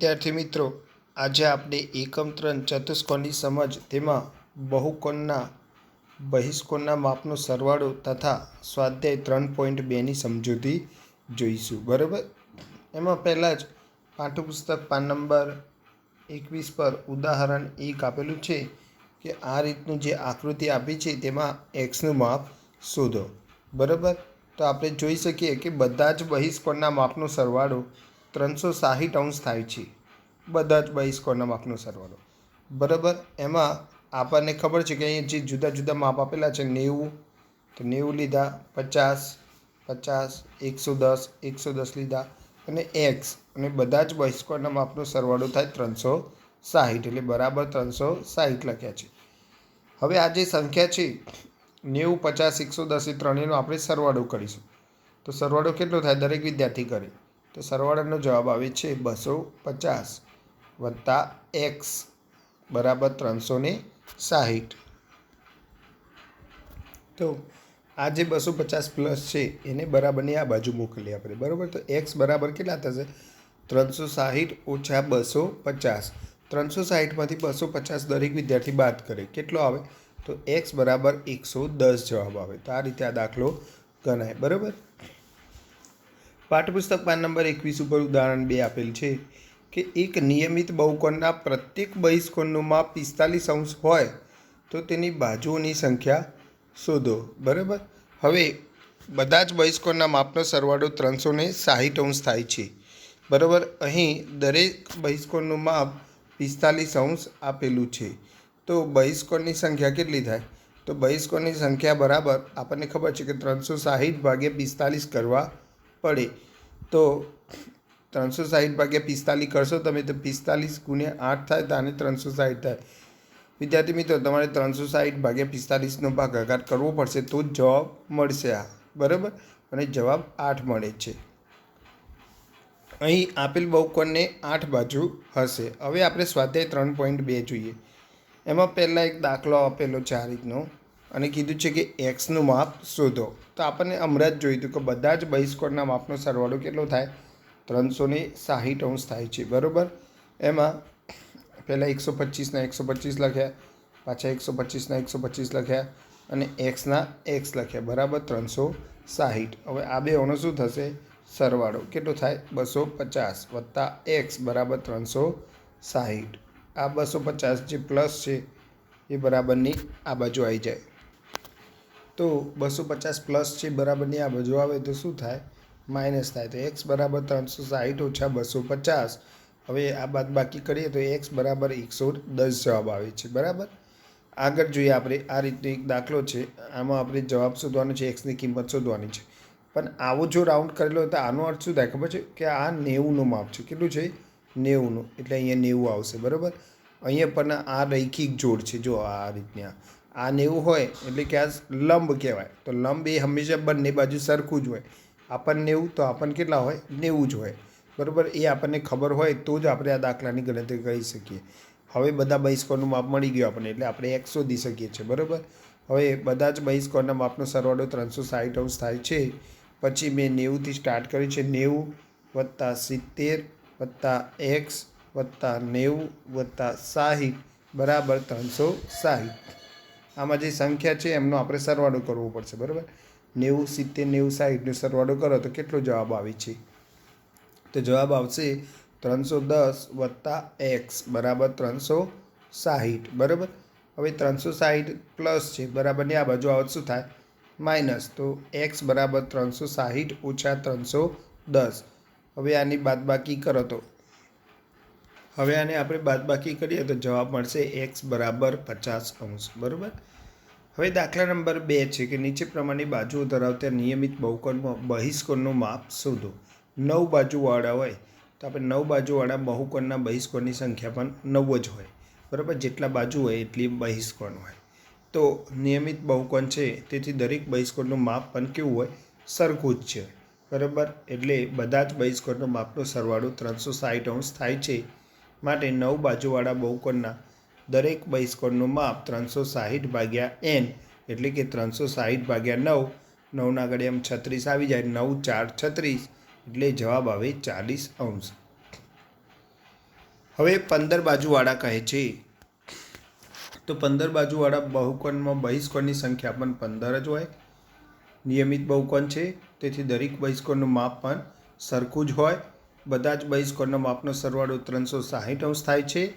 વિદ્યાર્થી મિત્રો, આજે આપણે એકમ ત્રણ ચતુષ્કોણની સમજ તેમાં બહુકોણના, બહિષ્કોણના માપનો સરવાળો તથા સ્વાધ્યાય ત્રણ પોઈન્ટ બેની સમજૂતી જોઈશું. બરાબર? એમાં પહેલાં જ પાઠ્યપુસ્તક પાન નંબર એકવીસ પર ઉદાહરણ એક આપેલું છે કે આ રીતનું જે આકૃતિ આપી છે તેમાં એક્સનું માપ શોધો. બરાબર? તો આપણે જોઈ શકીએ કે બધા જ બહિષ્કોણના માપનો સરવાળો ત્રણસો સાહીઠ અંશ થાય છે. બધા જ બહિષ્કોણના માપનો સરવાળો. બરાબર? એમાં આપણને ખબર છે કે અહીંયા જે જુદા જુદા માપ આપેલા છે, નેવું, તો નેવું લીધા, પચાસ પચાસ, એકસો દસ એકસો દસ લીધા અને એક્સ. અને બધા જ બહિષ્કોણના માપનો સરવાળો થાય ત્રણસો સાહીઠ, એટલે બરાબર ત્રણસો સાહીઠ લખ્યા છે. હવે આ જે સંખ્યા છે, નેવું, પચાસ, એકસો દસ એ ત્રણેયનો આપણે સરવાળો કરીશું. તો સરવાળો કેટલો થાય? દરેક વિદ્યાર્થી કરે. તો સરવાળાનો જવાબ આવે છે બસો પચાસ વત્તા એક્સ બરાબર ત્રણસો ને સાહીઠ. તો આ જે બસો પચાસ પ્લસ છે એને બરાબરની આ બાજુ મોકલીએ આપણે. બરાબર? તો એક્સ બરાબર કેટલા થશે? ત્રણસો સાહીઠ ઓછા બસો પચાસ. ત્રણસો સાહીઠમાંથી બસો પચાસ દરેક વિદ્યાર્થી બાદ કરે. કેટલો આવે? તો એક્સ બરાબર એકસો દસ જવાબ આવે. તો આ રીતે આ દાખલો ગણાય. બરાબર? પાઠ્યપુસ્તક પાન નંબર એકવીસ ઉપર ઉદાહરણ બે આપેલ છે કે એક નિયમિત બહુકોણના પ્રત્યેક બહિષ્કોણનું માપ પિસ્તાલીસ અંશ હોય તો તેની બાજુઓની સંખ્યા શોધો. બરાબર? હવે બધા જ બહિષ્કોણના માપનો સરવાળો ત્રણસો ને સાહીઠ અંશ થાય છે. બરાબર? અહીં દરેક બહિષ્કોણનું માપ પિસ્તાલીસ અંશ આપેલું છે. તો બહિષ્કોણની સંખ્યા કેટલી થાય? તો બહિષ્કોણની સંખ્યા બરાબર આપણને ખબર છે કે ત્રણસો સાહીઠ ભાગ્યા પિસ્તાલીસ કરવા પડે. તો ત્રણસો સાહીઠ ભાગ્યા પિસ્તાલીસ કરશો તમે, તો પિસ્તાલીસ ગુણ્યા આઠ થાય, તો આને ત્રણસો સાહીઠ થાય. વિદ્યાર્થી મિત્રો, તમારે ત્રણસો સાહીઠ ભાગ્યા પિસ્તાલીસનો ભાગાકાર કરવો પડશે, તો જ જવાબ મળશે આ. બરાબર? અને જવાબ આઠ મળે છે. અહીં આપેલ બહુકોણને આઠ બાજુ હશે. હવે આપણે સ્વાધ્યાય ત્રણ પોઈન્ટ બે જોઈએ. એમાં પહેલાં એક દાખલો આપેલો છે આ રીતનો. અને કીધું છે કે એક્સનું માપ શોધો. તો આપણને હમણાં જ જોયું હતું કે બધા જ બહિષ્કોણના માપનો સરવાળો કેટલો થાય? ત્રણસો ને સાહીઠ અંશ થાય છે. બરાબર? એમાં પહેલાં એકસો પચીસના એકસો પચીસ લખ્યા, પાછા એકસો પચીસના એકસો પચીસ લખ્યા અને એક્સના એક્સ લખ્યા. બરાબર? ત્રણસો સાહીઠ. હવે આ બેઓનો શું થશે? સરવાળો. કેટલો થાય? બસો પચાસ વત્તા એક્સ બરાબર ત્રણસો સાહીઠ. આ બસો પચાસ જે પ્લસ છે, એ બરાબરની આ બાજુ આવી જાય. તો બસો પચાસ પ્લસ છે બરાબરની આ બાજુ આવે તો શું થાય? માઇનસ થાય. તો એક્સ બરાબર ત્રણસો સાહીઠ ઓછા બસો પચાસ. હવે આ બાદ બાકી કરીએ તો એક્સ બરાબર એકસો દસ જવાબ આવે છે, બરાબર? આગળ જોઈએ આપણે, આ રીતનો એક દાખલો છે. આમાં આપણે જવાબ શોધવાનો છે એક્સની કિંમત શોધવાની છે. પણ આવો જો રાઉન્ડ કરેલો હોય તો આનો અર્થ શું થાય ખબર છે? કે આ નેવુંનું માપ છે. કેટલું છે? નેવુંનું. એટલે અહીંયા નેવું આવશે, બરાબર? અહીંયા પણ આ રૈખિક જોડ છે. જો આ રીતની આ. આ નેવું હોય, એટલે કે આ લંબ કહેવાય. તો લંબ એ હંમેશા બંને બાજુ સરખું જ હોય. આપણને નેવું તો આપણને કેટલા હોય? નેવું જ હોય. બરાબર? એ આપણને ખબર હોય, તો જ આપણે આ દાખલાની ગણતરી કરી શકીએ. હવે બધા બહિષ્કોનું માપ મળી ગયું આપણને, એટલે આપણે એક શોધી શકીએ છીએ, બરાબર? હવે બધા જ બહિષ્કોના માપનો સરવાળો ત્રણસો સાઠ અંશ થાય છે. પછી મેં નેવુંથી સ્ટાર્ટ કર્યું છે, નેવું વત્તા સિત્તેર વત્તા એક્સ વત્તા નેવું વત્તા સાહીઠ બરાબર ત્રણસો સાહીઠ. આમાં જે સંખ્યા છે એમનો આપણે સરવાળો કરવો પડશે, બરાબર? નેવું સિત્તેર નેવું સાહીઠનો સરવાળો કરો તો કેટલો જવાબ આવે છે? તો જવાબ આવશે ત્રણસો દસ વત્તા એક્સ બરાબર ત્રણસો સાહીઠ, બરાબર? હવે ત્રણસો સાહીઠ પ્લસ છે બરાબરની આ બાજુ આવત શું થાય? માઇનસ. તો એક્સ બરાબર ત્રણસો સાહીઠ ઓછા ત્રણસો દસ. હવે આની બાદબાકી કરો તો હવે આને આપણે બાદબાકી કરીએ તો જવાબ મળશે એક્સ બરાબર પચાસ અંશ, બરાબર? હવે દાખલા નંબર બે છે કે નીચે પ્રમાણની બાજુઓ ધરાવતા નિયમિત બહુકોણમાં બહિષ્કોણનું માપ શોધો. નવ બાજુવાળા હોય તો આપણે નવ બાજુવાળા બહુકોણના બહિષ્કોણની સંખ્યા પણ નવ જ હોય, બરાબર? જેટલા બાજુ હોય એટલી બહિષ્કોણ હોય. તો નિયમિત બહુકોણ છે તેથી દરેક બહિષ્કોણનું માપ પણ કેવું હોય? સરખું જ છે, બરાબર? એટલે બધા જ બહિષ્કોણનો માપનો સરવાળો ત્રણસો સાઠ અંશ થાય છે. માટે નવ બાજુવાળા બહુકોણના દરેક બહિષ્કોણનું માપ ત્રણસો સાહીઠ ભાગ્યા એન એટલે કે ત્રણસો સાહીઠ ભાગ્યા નવ, નવના આગળ એમ છત્રીસ આવી જાય, નવ ચાર છત્રીસ એટલે જવાબ આવે ચાલીસ અંશ. હવે પંદર બાજુવાળા કહે છે. તો પંદર બાજુવાળા બહુકોણમાં બહિષ્કોણની સંખ્યા પણ પંદર જ હોય. નિયમિત બહુકોણ છે, તેથી દરેક બહિષ્કોણનું માપ પણ સરખું જ હોય. બધા જ બહિષ્કોણના માપનો સરવાળો ત્રણસો સાહીઠ અંશ થાય છે.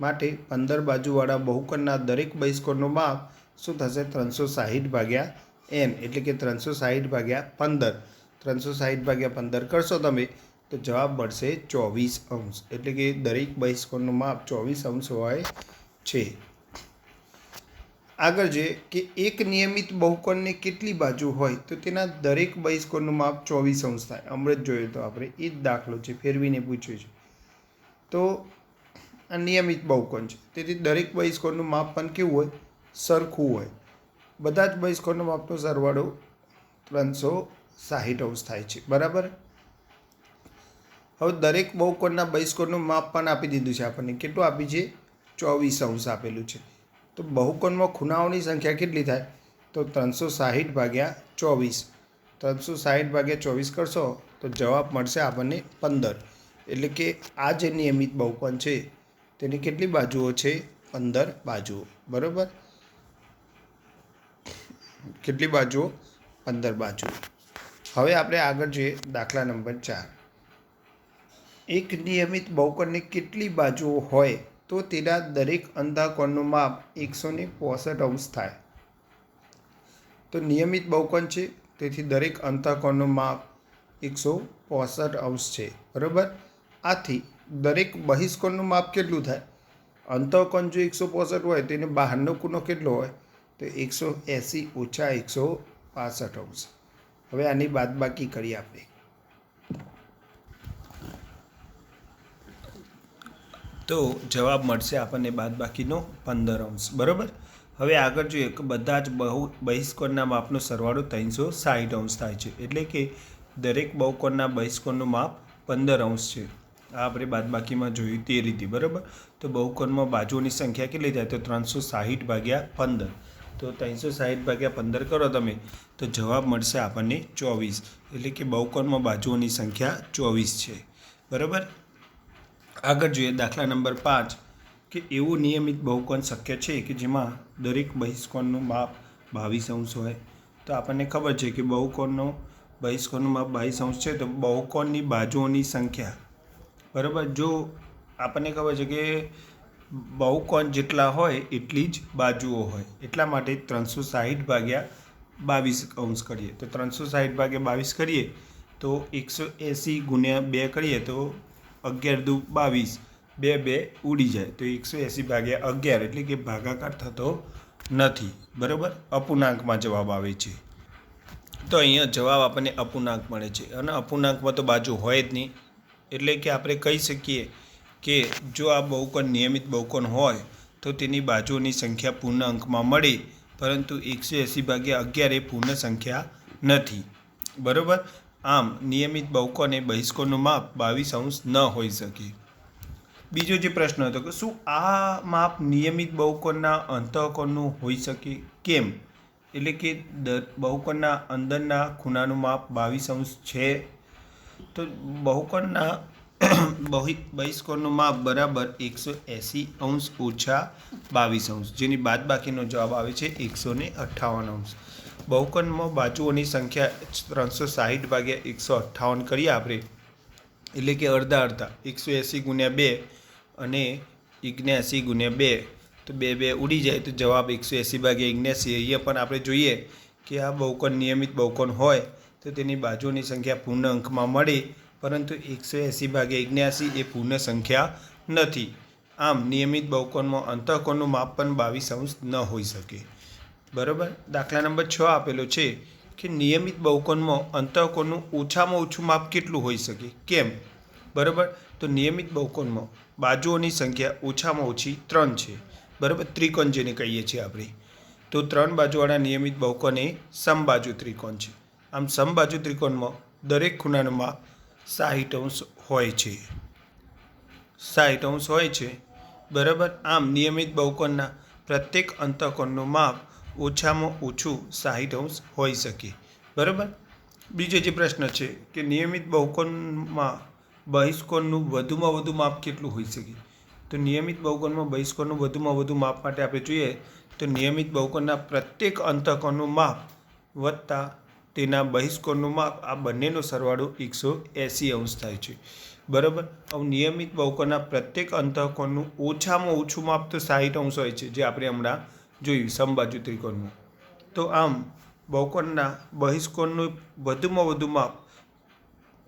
માટે પંદર બાજુવાળા બહુકોણના દરેક બહિષ્કોણનું માપ શું થશે? ત્રણસો સાહીઠ ભાગ્યા એન એટલે કે ત્રણસો સાહીઠ ભાગ્યા પંદર. ત્રણસો સાહીઠ ભાગ્યા પંદર કરશો તમે, તો જવાબ મળશે ચોવીસ અંશ. એટલે કે દરેક બહિષ્કોણનું માપ ચોવીસ અંશ હોય છે. આગળ છે કે એક નિયમિત બહુકોણની કેટલી બાજુ હોય તો તેના દરેક બહિષ્કોણનું માપ ચોવીસ અંશ થાય. હમણાં જ જોયું તો આપણે, એ જ દાખલો છે, ફેરવીને પૂછ્યું છે. તો આ નિયમિત બહુકોણ છે. તેથી દરેક બહિષ્કોણનું માપ પણ કેવું હોય? સરખું હોય. બધા જ બહિષ્કોણનું માપનો સરવાળો ત્રણસો સાહીઠ અંશ થાય છે. બરાબર? હવે દરેક બહુકોણના બહિષ્કોણનું માપ પણ આપી દીધું છે આપણને. કેટલું આપી છે? ચોવીસ અંશ આપેલું છે. તો બહુકોણમાં ખૂણાઓની સંખ્યા કેટલી થાય? તો ત્રણસો સાહીઠ ભાગ્યા ચોવીસ. ત્રણસો સાહીઠ ભાગ્યા ચોવીસ કરશો, તો જવાબ મળશે આપણને પંદર. એટલે કે આ જે નિયમિત બહુકોણ છે, તેની કેટલી બાજુઓ છે? પંદર બાજુઓ. બરાબર? કેટલી બાજુઓ? પંદર બાજુઓ. હવે આપણે આગળ જોઈએ દાખલા નંબર ચાર. એક નિયમિત બહુકોણની કેટલી બાજુઓ હોય? તો તેના દરેક અંધાકોણનું માપ એકસો ને અંશ થાય. તો નિયમિત બહુકોણ છે, તેથી દરેક અંતાકોણનું માપ એકસો પોસઠ અંશ છે. બરાબર? આથી દરેક બહિષ્કોણનું માપ કેટલું થાય? અંતઃકોણ જો એકસો પોસઠ હોય, તો એને બહારનો ખૂણો કેટલો હોય? તો એકસો એંસી ઓછા એકસો પાસઠ અંશ. હવે આની બાદબાકી કરીએ આપણે. તો જવાબ મળશે આપણને બાદબાકીનો પંદર અંશ. બરાબર? હવે આગળ જોઈએ કે બધા જ બહુ બહિષ્કોણના માપનો સરવાળો ત્રણસો સાઠ અંશ થાય છે. એટલે કે દરેક બહુકોણના બહિષ્કોણનું માપ પંદર અંશ છે. આ આપણે બાદબાકીમાં જોયું તે રીતે. બરાબર? તો બહુકોણમાં બાજુઓની સંખ્યા કેટલી થાય? તો ત્રણસો સાહીઠ ભાગ્યા પંદર. તો ત્રણસો સાહીઠ ભાગ્યા પંદર કરો તમે, તો જવાબ મળશે આપણને ચોવીસ. એટલે કે બહુકોણમાં બાજુઓની સંખ્યા ચોવીસ છે. બરાબર? આગળ જોઈએ દાખલા નંબર પાંચ, કે એવું નિયમિત બહુકોણ શક્ય છે કે જેમાં દરેક બહિષ્કોણનું માપ બાવીસ અંશ હોય? તો આપણને ખબર છે કે બહુકોણનો, બહિષ્કોણનું માપ બાવીસ અંશ છે, તો બહુકોણની બાજુઓની સંખ્યા. બરાબર? જો આપણને ખબર છે કે બહુકોણ જેટલા હોય એટલી જ બાજુઓ હોય. એટલા માટે ત્રણસો સાહીઠ ભાગ્યા બાવીસ અંશ કરીએ. તો ત્રણસો સાહીઠ ભાગ્યા બાવીસ કરીએ, તો એકસો એંસી ગુણ્યા બે કરીએ, તો અગિયાર દુ બાવીસ. બે બે ઉડી જાય. તો એકસો એંસી ભાગ્યા અગિયાર એટલે કે ભાગાકાર થતો નથી. બરાબર? અપૂર્ણાંકમાં જવાબ આવે છે. તો અહીંયા જવાબ આપણને અપૂર્ણાંક મળે છે. અને અપૂર્ણાંકમાં તો બાજુ હોય જ નહીં. એટલે કે આપણે કહી શકીએ કે જો આ બહુકોણ નિયમિત બહુકોણ હોય, તો તેની બાજુઓની સંખ્યા પૂર્ણ અંકમાં મળે. પરંતુ એકસો એંસી ભાગ્યા અગિયાર એ પૂર્ણ સંખ્યા નથી. બરાબર? આમ નિયમિત બહુકોણ એ બહિષ્કોણનું માપ બાવીસ અંશ ન હોઈ શકે. બીજો જે પ્રશ્ન હતો કે શું આ માપ નિયમિત બહુકોણના અંતઃકોણનું હોઈ શકે? કેમ? એટલે કે બહુકોણના અંદરના ખૂણાનું માપ બાવીસ અંશ છે. તો બહુકોણના બહુ બહિષ્કોણનું માપ બરાબર એકસો એંસી અંશ ઓછા બાવીસ અંશ. જેની બાદબાકીનો જવાબ આવે છે એકસો ને અઠ્ઠાવન અંશ. બહુકોણમાં બાજુઓની સંખ્યા ત્રણસો સાહીઠ ભાગ્યા એકસો અઠ્ઠાવન કરીએ આપણે એટલે કે અડધા અડધા. એકસો એંસી ગુણ્યા બે અને ઇગ્નેસી ગુણ્યા બે. તો બે બે ઉડી જાય તો જવાબ એકસો એંસી ભાગ્યા ઇગ્નેસી અહીંયા પણ આપણે જોઈએ કે આ બહુકોણ નિયમિત બહુકોણ હોય તો તેની બાજુની સંખ્યા પૂર્ણ અંકમાં મળે, પરંતુ એકસો એંસી ભાગ્યા ઇગ્નેસી એ પૂર્ણ સંખ્યા નથી. આમ નિયમિત બહુકોણમાં અંતઃકોણનું માપ પણ બાવીસ અંશ ન હોઈ શકે. બરાબર? દાખલા નંબર છ આપેલો છે કે નિયમિત બહુકોણમાં અંતઃકોણનું ઓછામાં ઓછું માપ કેટલું હોઈ શકે? કેમ? બરાબર? તો નિયમિત બહુકોણમાં બાજુઓની સંખ્યા ઓછામાં ઓછી ત્રણ છે. બરાબર? ત્રિકોણ જેને કહીએ છીએ આપણે. તો ત્રણ બાજુવાળા નિયમિત બહુકોણ એ સમબાજુ ત્રિકોણ છે. આમ સમબાજુ ત્રિકોણમાં દરેક ખૂણાનું માપ સાહીઠ અંશ હોય છે. સાહીઠ અંશ હોય છે. બરાબર? આમ નિયમિત બહુકોણના પ્રત્યેક અંતઃકોણનું માપ ઓછામાં ઓછું સાહીઠ અંશ હોઈ શકે. બરાબર? બીજો જે પ્રશ્ન છે કે નિયમિત બહુકોણમાં બહિષ્કોણનું વધુમાં વધુ માપ કેટલું હોઈ શકે? તો નિયમિત બહુકોણમાં બહિષ્કોણનું વધુમાં વધુ માપ માટે આપણે જોઈએ તો નિયમિત બહુકોણના પ્રત્યેક અંતકોણનું માપ વત્તા તેના બહિષ્કોણનું માપ આ બંનેનો સરવાળો એકસો એંસી અંશ થાય છે. બરાબર? હવે નિયમિત બહુકોણના પ્રત્યેક અંતકોણનું ઓછામાં ઓછું માપ તો સાહીઠ અંશ હોય છે, જે આપણે હમણાં જોયું સમબાજુ ત્રિકોણનું. તો આમ, બહુકોણના બહિષ્કોણનું વધુમાં વધુ માપ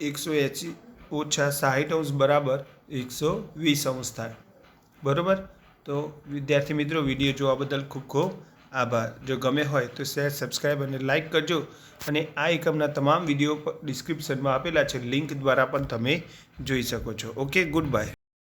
એકસો એંસી ઓછા સાહીઠ અંશ બરાબર એકસો વીસ અંશ થાય. બરાબર? તો વિદ્યાર્થી મિત્રો, વીડિયો જોવા બદલ ખૂબ ખૂબ આભાર. જો ગમે હોય તો શેર સબસ્ક્રાઈબ અને લાઇક કરજો. અને આ એકમના તમામ વીડિયો ડિસ્ક્રિપ્શનમાં આપેલા છે. લિંક દ્વારા પણ તમે જોઈ શકો છો. Okay, good bye.